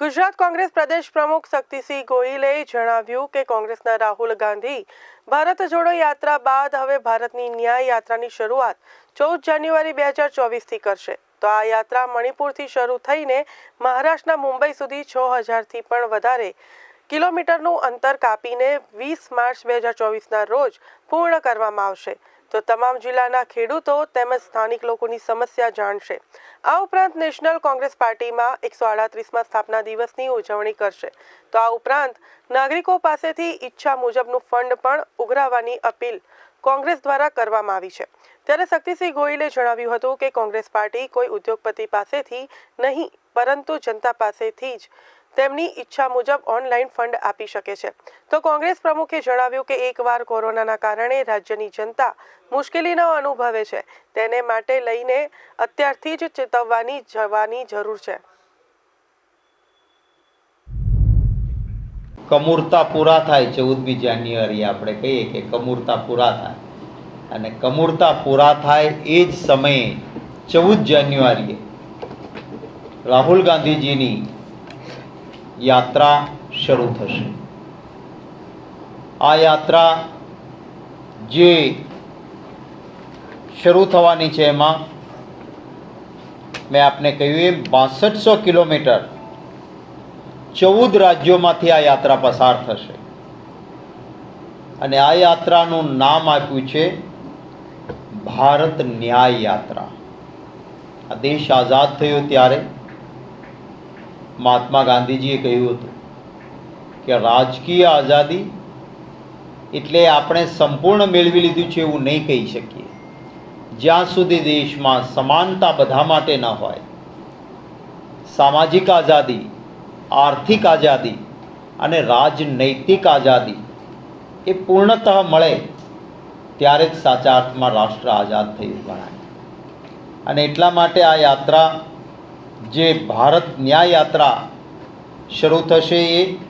ગુજરાત કોંગ્રેસ પ્રદેશ પ્રમુખ શક્તિસિંહ ગોહિલે જણાવ્યું કે કોંગ્રેસના રાહુલ ગાંધી ભારત જોડો યાત્રા બાદ હવે ભારતની ન્યાય યાત્રાની શરૂઆત ચૌદ જાન્યુઆરી બે હજાર ચોવીસથી કરશે. તો આ યાત્રા મણિપુરથી શરૂ થઈને મહારાષ્ટ્રના મુંબઈ સુધી છ હજારથી પણ વધારે કિલોમીટરનું અંતર કાપીને વીસ માર્ચ બે હજાર ચોવીસના રોજ પૂર્ણ કરવામાં આવશે. તો તમામ જિલ્લાના ખેડૂતો તેમજ સ્થાનિક લોકોની સમસ્યા જાણશે. આ ઉપરાંત નેશનલ કોંગ્રેસ પાર્ટીમાં એકસો આડત્રીસમાં સ્થાપના દિવસની ઉજવણી કરશે. તો આ ઉપરાંત નાગરિકો પાસેથી ઈચ્છા મુજબનું ફંડ પણ ઉઘરાવવાની અપીલ કોંગ્રેસ દ્વારા કરવામાં આવી છે. ત્યારે શક્તિસિંહ ગોયલે જણાવ્યું હતું કે કોંગ્રેસ પાર્ટી કોઈ ઉદ્યોગપતિ પાસેથી નહીં, પરંતુ જનતા પાસેથી જ તેમની ઈચ્છા મુજબ ઓનલાઈન ફંડ આપી શકે છે. તો કોંગ્રેસ પ્રમુખે જણાવ્યું કે એકવાર કોરોનાના કારણે રાજ્યની જનતા મુશ્કેલીનો અનુભવે છે, તેને માટે લઈને અત્યારથી જ ચેતવવાની જવાની જરૂર છે. કમૂરતા પૂરા થાય ચૌદમી જાન્યુઆરી આપણે કહીએ કે કમૂરતા પૂરા થાય. અને કમૂરતા પૂરા થાય એ જ સમયે ચૌદ જાન્યુઆરીએ રાહુલ ગાંધીજીની યાત્રા શરૂ થશે. આ યાત્રા જે શરૂ થવાની છે એમાં મેં આપને કહ્યું એમ બાસઠસો કિલોમીટર ચૌદ રાજ્યોમાંથી આ યાત્રા પસાર થશે. અને આ યાત્રાનું નામ આપ્યું છે ભારત ન્યાય યાત્રા. આ દેશ આઝાદ થયો ત્યારે મહાત્મા ગાંધીજીએ કહ્યું હતું કે રાજકીય આઝાદી એટલે આપણે સંપૂર્ણ મેળવી લીધું છે એવું નહીં કહી શકીએ. જ્યાં સુધી દેશમાં સમાનતા બધા માટે ન હોય, સામાજિક આઝાદી, આર્થિક આઝાદી અને રાજનૈતિક આઝાદી એ પૂર્ણતઃ મળે ત્યારે જ સાચા અર્થમાં રાષ્ટ્ર આઝાદ થયું ગણાય. અને એટલા માટે આ યાત્રા જે ભારત ન્યાય યાત્રા શરૂ થશે એ